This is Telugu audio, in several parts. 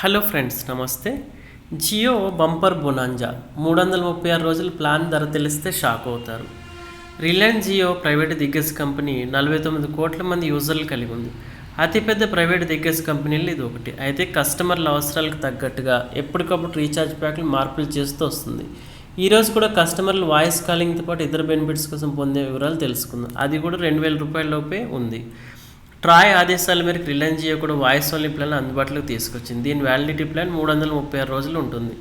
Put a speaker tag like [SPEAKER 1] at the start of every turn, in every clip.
[SPEAKER 1] హలో ఫ్రెండ్స్ నమస్తే. జియో బంపర్ బొనాంజా మూడు వందల ముప్పై ఆరు రోజుల ప్లాన్ ధర తెలిస్తే షాక్ అవుతారు. రిలయన్స్ జియో ప్రైవేట్ దిగ్గజ కంపెనీ నలభై తొమ్మిది కోట్ల మంది యూజర్లు కలిగి ఉంది. అతిపెద్ద ప్రైవేట్ దిగ్గజ కంపెనీలు ఇది ఒకటి. అయితే కస్టమర్ల అవసరాలకు తగ్గట్టుగా ఎప్పటికప్పుడు రీఛార్జ్ ప్యాక్లు మార్పులు చేస్తూ వస్తుంది. ఈరోజు కూడా కస్టమర్లు వాయిస్ కాలింగ్తో పాటు ఇతర బెనిఫిట్స్ కోసం పొందే వివరాలు తెలుసుకుందాం. అది కూడా రెండు వేల రూపాయల లోపే ఉంది. ట్రాయ్ ఆదేశాల మేరకు రిలయన్స్ జియో కూడా వాయిస్ ఓన్లీ ప్లాన్ అందుబాటులోకి తీసుకొచ్చింది. దీని వ్యాలిడిటీ ప్లాన్ మూడు వందల ముప్పై ఆరు రోజులు ఉంటుంది.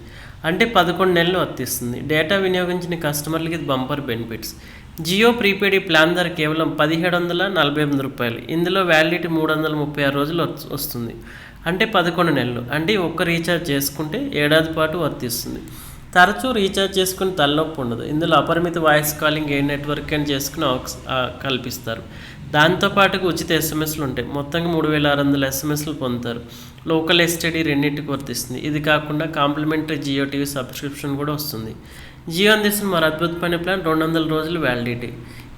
[SPEAKER 1] అంటే పదకొండు నెలలు వర్తిస్తుంది. డేటా వినియోగించిన కస్టమర్లకి ఇది బంపర్ బెనిఫిట్స్. జియో ప్రీపెయిడ్ ఈ ప్లాన్ ధర కేవలం పదిహేడు వందల నలభై ఎనిమిది రూపాయలు. ఇందులో వ్యాలిడిటీ మూడు వందల ముప్పై ఆరు రోజులు వస్తుంది. అంటే పదకొండు నెలలు. అంటే ఒక్క రీఛార్జ్ చేసుకుంటే ఏడాది పాటు వర్తిస్తుంది. తరచూ రీఛార్జ్ చేసుకుని తలనొప్పి ఉండదు. ఇందులో అపరిమిత వాయిస్ కాలింగ్ ఏ నెట్వర్క్ అని చేసుకుని కల్పిస్తారు. దాంతోపాటుగా ఉచిత ఎస్ఎంఎస్లు ఉంటాయి. మొత్తంగా మూడు వేల ఆరు వందల ఎస్ఎంఎస్లు పొందుతారు. లోకల్ ఎస్టీడీ రెండింటికి వర్తిస్తుంది ఇది కాకుండా కాంప్లిమెంటరీ జియో టీవీ సబ్స్క్రిప్షన్ కూడా వస్తుంది. జియో అందిస్తున్న మరో అద్భుతమైన ప్లాన్ రెండు వందల రోజులు వ్యాలిడిటీ.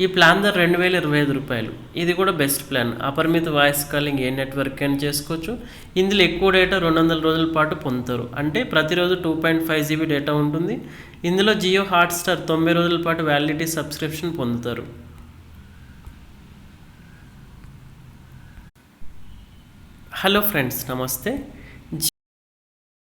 [SPEAKER 1] ఈ ప్లాన్ ధర రెండు వేల ఇరవై ఐదు రూపాయలు. ఇది కూడా బెస్ట్ ప్లాన్. అపరిమిత వాయిస్ కాలింగ్ ఏ నెట్వర్క్ అని చేసుకోవచ్చు. ఇందులో ఎక్కువ డేటా రెండు వందల రోజుల పాటు పొందుతారు. అంటే ప్రతిరోజు two point five GB data ఉంటుంది. ఇందులో జియో హాట్స్టార్ తొంభై రోజుల పాటు వ్యాలిడిటీ సబ్స్క్రిప్షన్ పొందుతారు. హలో ఫ్రెండ్స్ నమస్తే.